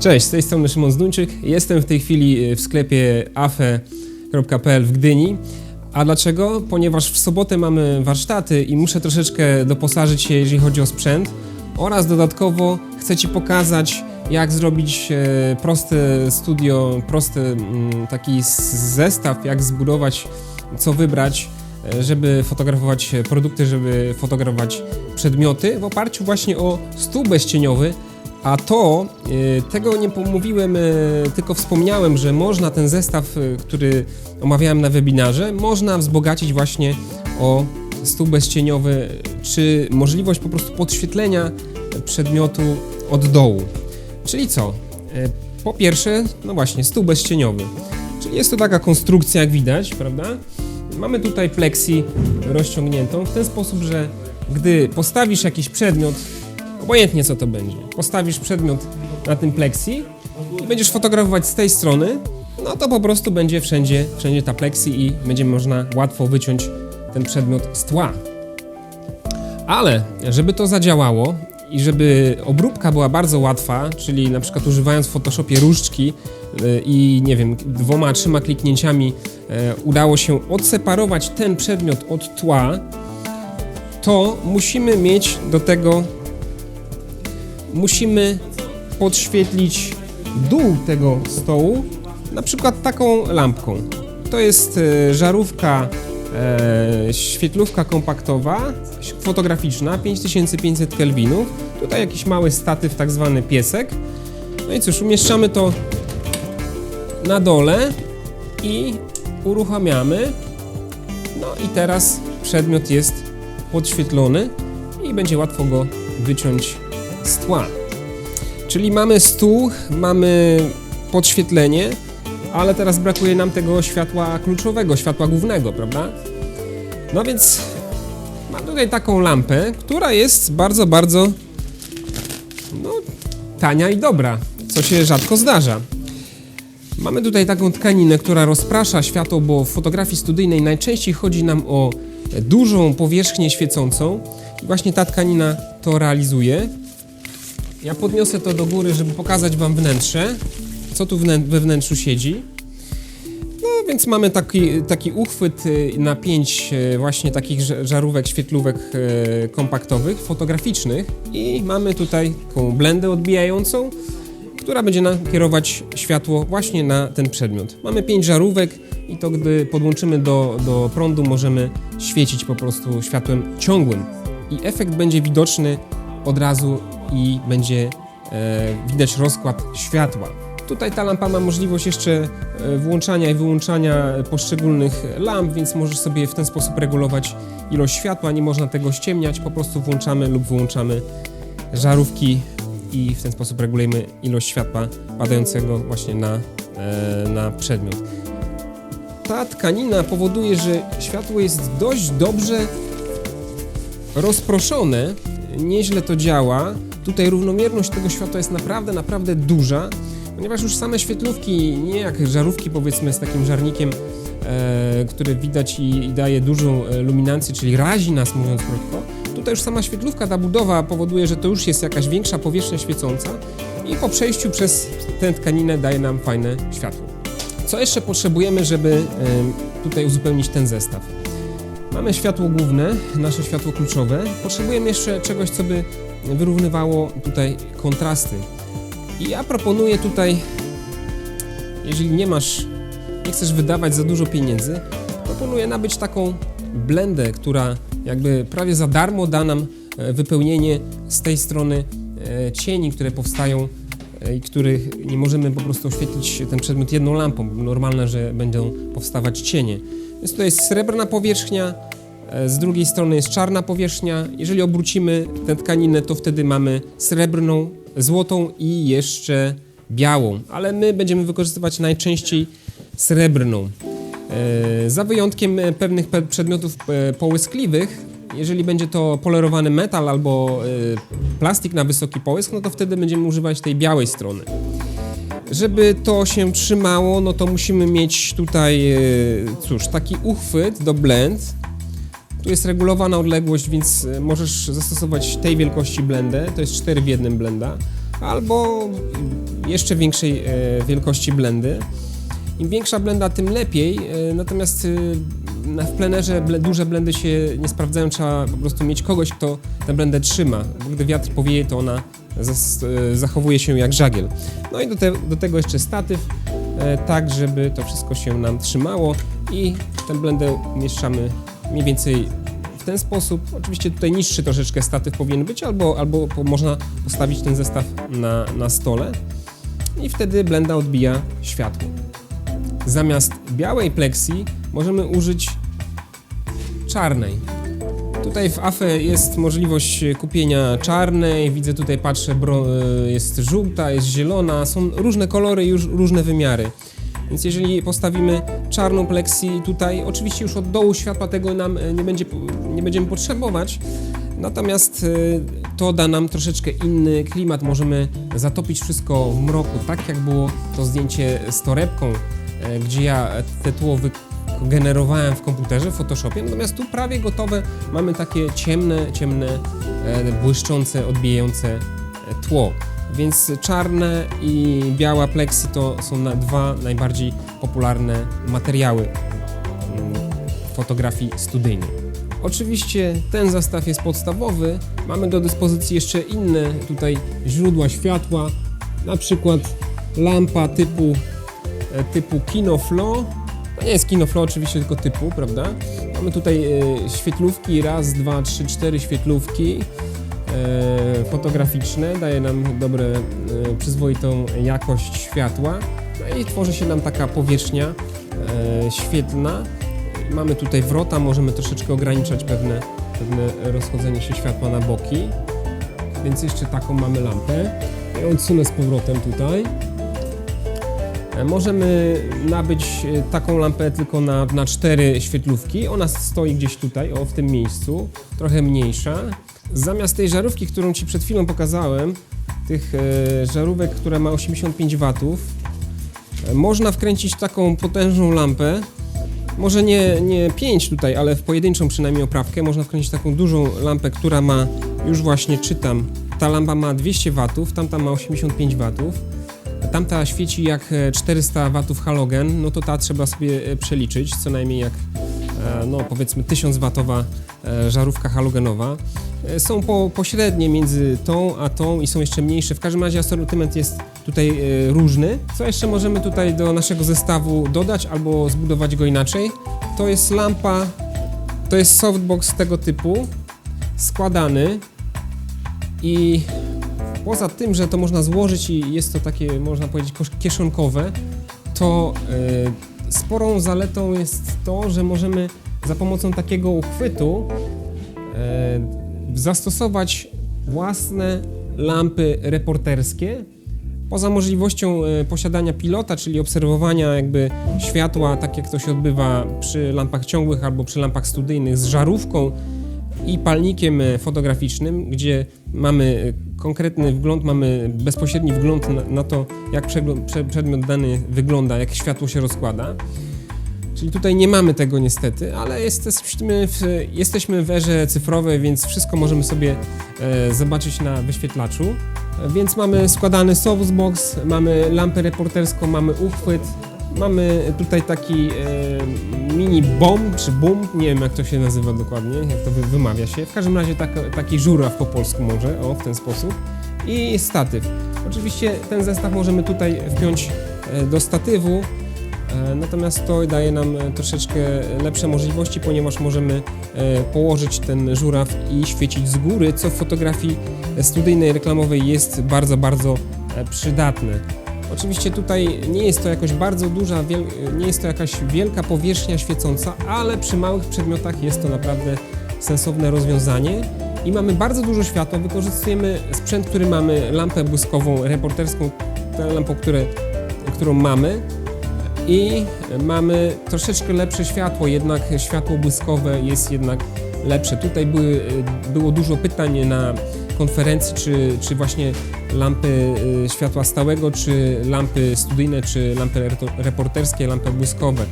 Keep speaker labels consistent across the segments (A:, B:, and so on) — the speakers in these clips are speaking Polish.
A: Cześć, z tej strony Szymon Zduńczyk. Jestem w tej chwili w sklepie afe.pl w Gdyni. A dlaczego? Ponieważ w sobotę mamy warsztaty i muszę troszeczkę doposażyć się, jeżeli chodzi o sprzęt. Oraz dodatkowo chcę Ci pokazać, jak zrobić e, proste studio, prosty mm, taki zestaw, jak zbudować, co wybrać, e, żeby fotografować produkty, żeby fotografować przedmioty w oparciu właśnie o stół bezcieniowy. A to, e, tego nie pomówiłem, e, tylko wspomniałem, że można ten zestaw, e, który omawiałem na webinarze, można wzbogacić właśnie o stół bezcieniowy, czy możliwość po prostu podświetlenia przedmiotu od dołu. Czyli co? Po pierwsze, no właśnie, stół bezcieniowy. Czyli jest to taka konstrukcja, jak widać, prawda? Mamy tutaj plexi rozciągniętą w ten sposób, że gdy postawisz jakiś przedmiot, obojętnie co to będzie, postawisz przedmiot na tym plexi i będziesz fotografować z tej strony, no to po prostu będzie wszędzie, wszędzie ta plexi i będzie można łatwo wyciąć ten przedmiot z tła. Ale żeby to zadziałało i żeby obróbka była bardzo łatwa, czyli na przykład używając w Photoshopie różdżki y, i nie wiem, dwoma, trzema kliknięciami e, udało się odseparować ten przedmiot od tła, to musimy mieć do tego, musimy podświetlić dół tego stołu, na przykład taką lampką. To jest e, żarówka, e, świetlówka kompaktowa, fotograficzna, 5500 kelwinów. Tutaj jakiś mały statyw, tak zwany piesek. No i cóż, umieszczamy to na dole i uruchamiamy. No i teraz przedmiot jest podświetlony i będzie łatwo go wyciąć z tła. Czyli mamy stół, mamy podświetlenie, ale teraz brakuje nam tego światła kluczowego, światła głównego, prawda? No więc mam tutaj taką lampę, która jest bardzo, bardzo no, tania i dobra, co się rzadko zdarza. Mamy tutaj taką tkaninę, która rozprasza światło, bo w fotografii studyjnej najczęściej chodzi nam o dużą powierzchnię świecącą i właśnie ta tkanina to realizuje. Ja podniosę to do góry, żeby pokazać Wam wnętrze, co tu we wnętrzu siedzi. No więc mamy taki, taki uchwyt y, na pięć y, właśnie takich ża- żarówek, świetlówek y, kompaktowych, fotograficznych i mamy tutaj taką blendę odbijającą, która będzie nam kierować światło właśnie na ten przedmiot. Mamy pięć żarówek i to gdy podłączymy do, do prądu możemy świecić po prostu światłem ciągłym i efekt będzie widoczny od razu i będzie e, widać rozkład światła. Tutaj ta lampa ma możliwość jeszcze e, włączania i wyłączania poszczególnych lamp, więc możesz sobie w ten sposób regulować ilość światła, nie można tego ściemniać, po prostu włączamy lub wyłączamy żarówki i w ten sposób regulujemy ilość światła padającego właśnie na, e, na przedmiot. Ta tkanina powoduje, że światło jest dość dobrze rozproszone, nieźle to działa. Tutaj równomierność tego światła jest naprawdę, naprawdę duża, ponieważ już same świetlówki, nie jak żarówki powiedzmy z takim żarnikiem, e, które widać i, i daje dużą e, luminancję, czyli razi nas mówiąc krótko. Tutaj już sama świetlówka, ta budowa powoduje, że to już jest jakaś większa powierzchnia świecąca i po przejściu przez tę tkaninę daje nam fajne światło. Co jeszcze potrzebujemy, żeby em, tutaj uzupełnić ten zestaw? Mamy światło główne, nasze światło kluczowe. Potrzebujemy jeszcze czegoś, co by wyrównywało tutaj kontrasty. I ja proponuję tutaj, jeżeli nie masz, nie chcesz wydawać za dużo pieniędzy, proponuję nabyć taką blendę, która jakby prawie za darmo da nam e, wypełnienie z tej strony e, cieni, które powstają i których nie możemy po prostu oświetlić ten przedmiot jedną lampą. Normalne, że będą powstawać cienie. Więc tutaj jest srebrna powierzchnia, e, z drugiej strony jest czarna powierzchnia. Jeżeli obrócimy tę tkaninę, to wtedy mamy srebrną, złotą i jeszcze białą, ale my będziemy wykorzystywać najczęściej srebrną. E, Za wyjątkiem e, pewnych pe- przedmiotów e, połyskliwych, jeżeli będzie to polerowany metal albo e, plastik na wysoki połysk, no to wtedy będziemy używać tej białej strony. Żeby to się trzymało, no to musimy mieć tutaj, e, cóż, taki uchwyt do blend. Tu jest regulowana odległość, więc e, możesz zastosować tej wielkości blendę, to jest 4 w jednym blenda. Albo jeszcze większej wielkości blendy. Im większa blenda, tym lepiej, natomiast na- w plenerze duże blendy się nie sprawdzają, trzeba po prostu mieć kogoś, kto tę blendę trzyma, gdy wiatr powieje, to ona e, zachowuje się jak żagiel. No i do, te, do tego jeszcze statyw, e, tak żeby to wszystko się nam trzymało i tę blendę umieszczamy mniej więcej w ten sposób. Oczywiście tutaj niższy troszeczkę statyw powinien być, albo, albo można postawić ten zestaw na, na stole i wtedy blenda odbija światło. Zamiast białej pleksji możemy użyć czarnej. Tutaj w AFE jest możliwość kupienia czarnej, widzę tutaj, patrzę, e, jest żółta, jest zielona, są różne kolory już różne wymiary. Więc jeżeli postawimy czarną pleksji tutaj, oczywiście już od dołu światła tego nam e, nie, będzie, nie będziemy potrzebować, natomiast e, to da nam troszeczkę inny klimat, możemy zatopić wszystko w mroku, tak jak było to zdjęcie z torebką, gdzie ja te tło generowałem w komputerze, w Photoshopie, natomiast tu prawie gotowe mamy takie ciemne, ciemne, e, błyszczące, odbijające e, tło. Więc czarne i biała plexi to są dwa najbardziej popularne materiały fotografii studyjnej. Oczywiście ten zestaw jest podstawowy, mamy do dyspozycji jeszcze inne tutaj źródła światła, na przykład lampa typu e, typu Kinoflow. To nie jest Kinoflow oczywiście, tylko typu, prawda? Mamy tutaj e, świetlówki, raz, dwa, trzy, cztery świetlówki e, fotograficzne, daje nam dobre, e, przyzwoitą jakość światła. No i tworzy się nam taka powierzchnia świetlna. Mamy tutaj wrota, możemy troszeczkę ograniczać pewne, pewne rozchodzenie się światła na boki. Więc jeszcze taką mamy lampę. Ja odsunę z powrotem tutaj. Możemy nabyć e, taką lampę tylko na, na cztery świetlówki. Ona stoi gdzieś tutaj, o w tym miejscu, trochę mniejsza. Zamiast tej żarówki, którą Ci przed chwilą pokazałem, tych e, żarówek, która ma 85 W, e, można wkręcić taką potężną lampę. Może nie, nie 5 tutaj, ale w pojedynczą przynajmniej oprawkę. Można wkręcić taką dużą lampę, która ma, już właśnie czytam, ta lampa ma 200 W, tamta ma 85 W. Tamta świeci jak e, 400 watów halogen, no to ta trzeba sobie e, przeliczyć, co najmniej jak, e, no powiedzmy 1000 watowa e, żarówka halogenowa. E, Są po, pośrednie między tą a tą i są jeszcze mniejsze. W każdym razie asortyment jest tutaj e, różny. Co jeszcze możemy tutaj do naszego zestawu dodać albo zbudować go inaczej? To jest lampa, to jest softbox tego typu, składany i poza tym, że to można złożyć i jest to takie, można powiedzieć, kieszonkowe, to e, sporą zaletą jest to, że możemy za pomocą takiego uchwytu e, zastosować własne lampy reporterskie. Poza możliwością e, posiadania pilota, czyli obserwowania jakby światła, tak jak to się odbywa przy lampach ciągłych albo przy lampach studyjnych z żarówką i palnikiem fotograficznym, gdzie mamy e, konkretny wgląd, mamy bezpośredni wgląd na, na to, jak przedmiot dany wygląda, jak światło się rozkłada. Czyli tutaj nie mamy tego niestety, ale jesteśmy w, jesteśmy w erze cyfrowej, więc wszystko możemy sobie e, zobaczyć na wyświetlaczu. Więc mamy składany softbox, mamy lampę reporterską, mamy uchwyt, mamy tutaj taki e, mini bomb czy boom, nie wiem jak to się nazywa dokładnie, jak to wy, wymawia się. W każdym razie tak, taki żuraw po polsku może, o w ten sposób. I statyw. Oczywiście ten zestaw możemy tutaj wpiąć e, do statywu, E, Natomiast to daje nam e, troszeczkę lepsze możliwości, ponieważ możemy położyć ten żuraw i świecić z góry, co w fotografii studyjnej, reklamowej jest bardzo, bardzo przydatne. Oczywiście tutaj nie jest to jakoś bardzo duża, nie jest to jakaś wielka powierzchnia świecąca, ale przy małych przedmiotach jest to naprawdę sensowne rozwiązanie. I mamy bardzo dużo światła, wykorzystujemy sprzęt, który mamy, lampę błyskową, reporterską, tę lampę, które, którą mamy, i mamy troszeczkę lepsze światło, jednak światło błyskowe jest jednak lepsze. Tutaj były, było dużo pytań na konferencji, czy, czy właśnie lampy y, światła stałego, czy lampy studyjne, czy lampy reporterskie, lampy błyskowe.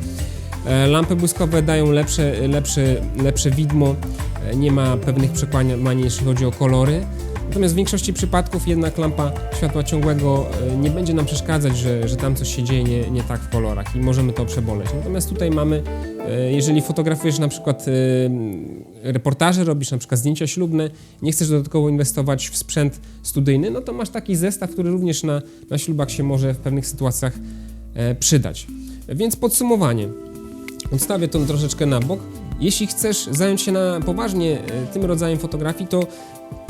A: E, Lampy błyskowe dają lepsze, lepsze, lepsze widmo, e, nie ma pewnych przekłamań, jeśli chodzi o kolory. Natomiast w większości przypadków jednak lampa światła ciągłego e, nie będzie nam przeszkadzać, że, że tam coś się dzieje nie, nie tak w kolorach i możemy to przeboleć. Natomiast tutaj mamy, e, jeżeli fotografujesz na przykład e, reportaże, robisz na przykład zdjęcia ślubne, nie chcesz dodatkowo inwestować w sprzęt studyjny, no to masz taki zestaw, który również na, na ślubach się może w pewnych sytuacjach przydać. Więc podsumowanie. Odstawię to troszeczkę na bok. Jeśli chcesz zająć się na poważnie e, tym rodzajem fotografii, to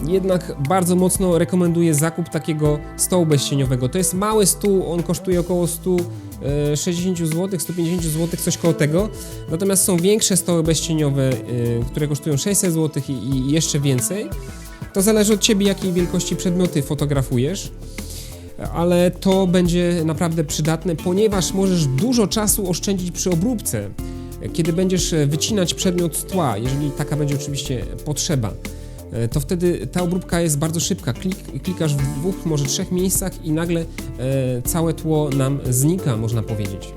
A: jednak bardzo mocno rekomenduję zakup takiego stołu bezcieniowego. To jest mały stół, on kosztuje około 160 zł, 150 zł, coś koło tego. Natomiast są większe stoły bezcieniowe, e, które kosztują 600 zł i, i jeszcze więcej. To zależy od Ciebie, jakiej wielkości przedmioty fotografujesz ale to będzie naprawdę przydatne, ponieważ możesz dużo czasu oszczędzić przy obróbce, kiedy będziesz e, wycinać przedmiot z tła, jeżeli taka będzie oczywiście potrzeba. e, To wtedy ta obróbka jest bardzo szybka. Klik, klikasz w dwóch, może trzech miejscach i nagle e, całe tło nam znika, można powiedzieć.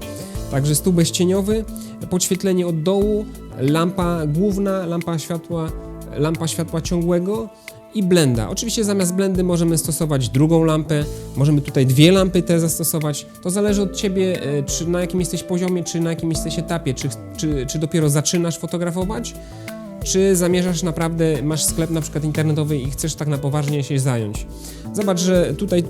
A: Także stół bezcieniowy, podświetlenie od dołu, lampa główna, lampa światła, lampa światła ciągłego i blenda. Oczywiście zamiast blendy możemy stosować drugą lampę, możemy tutaj dwie lampy te zastosować. To zależy od Ciebie, e, czy na jakim jesteś poziomie, czy na jakim jesteś etapie, czy, czy, czy dopiero zaczynasz fotografować, czy zamierzasz naprawdę, masz sklep na przykład internetowy i chcesz tak na poważnie się zająć. Zobacz, że tutaj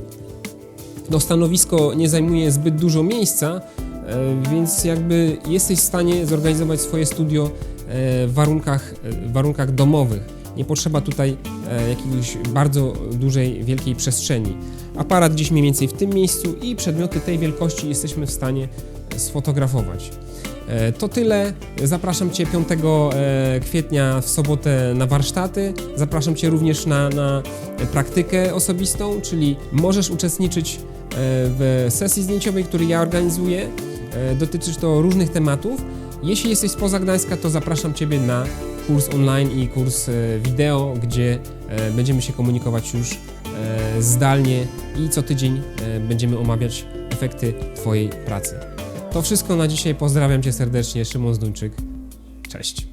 A: no, stanowisko nie zajmuje zbyt dużo miejsca, e, więc jakby jesteś w stanie zorganizować swoje studio e, w warunkach, w warunkach domowych. Nie potrzeba tutaj e, jakiegoś bardzo dużej, wielkiej przestrzeni. Aparat gdzieś mniej więcej w tym miejscu i przedmioty tej wielkości jesteśmy w stanie sfotografować. E, To tyle. Zapraszam Cię 5 e, kwietnia w sobotę na warsztaty. Zapraszam Cię również na, na praktykę osobistą, czyli możesz uczestniczyć e, w sesji zdjęciowej, której ja organizuję. E, Dotyczy to różnych tematów. Jeśli jesteś spoza Gdańska, to zapraszam Ciebie na kurs online i kurs e, wideo, gdzie e, będziemy się komunikować już zdalnie i co tydzień będziemy omawiać efekty Twojej pracy. To wszystko na dzisiaj. Pozdrawiam Cię serdecznie. Szymon Zduńczyk. Cześć.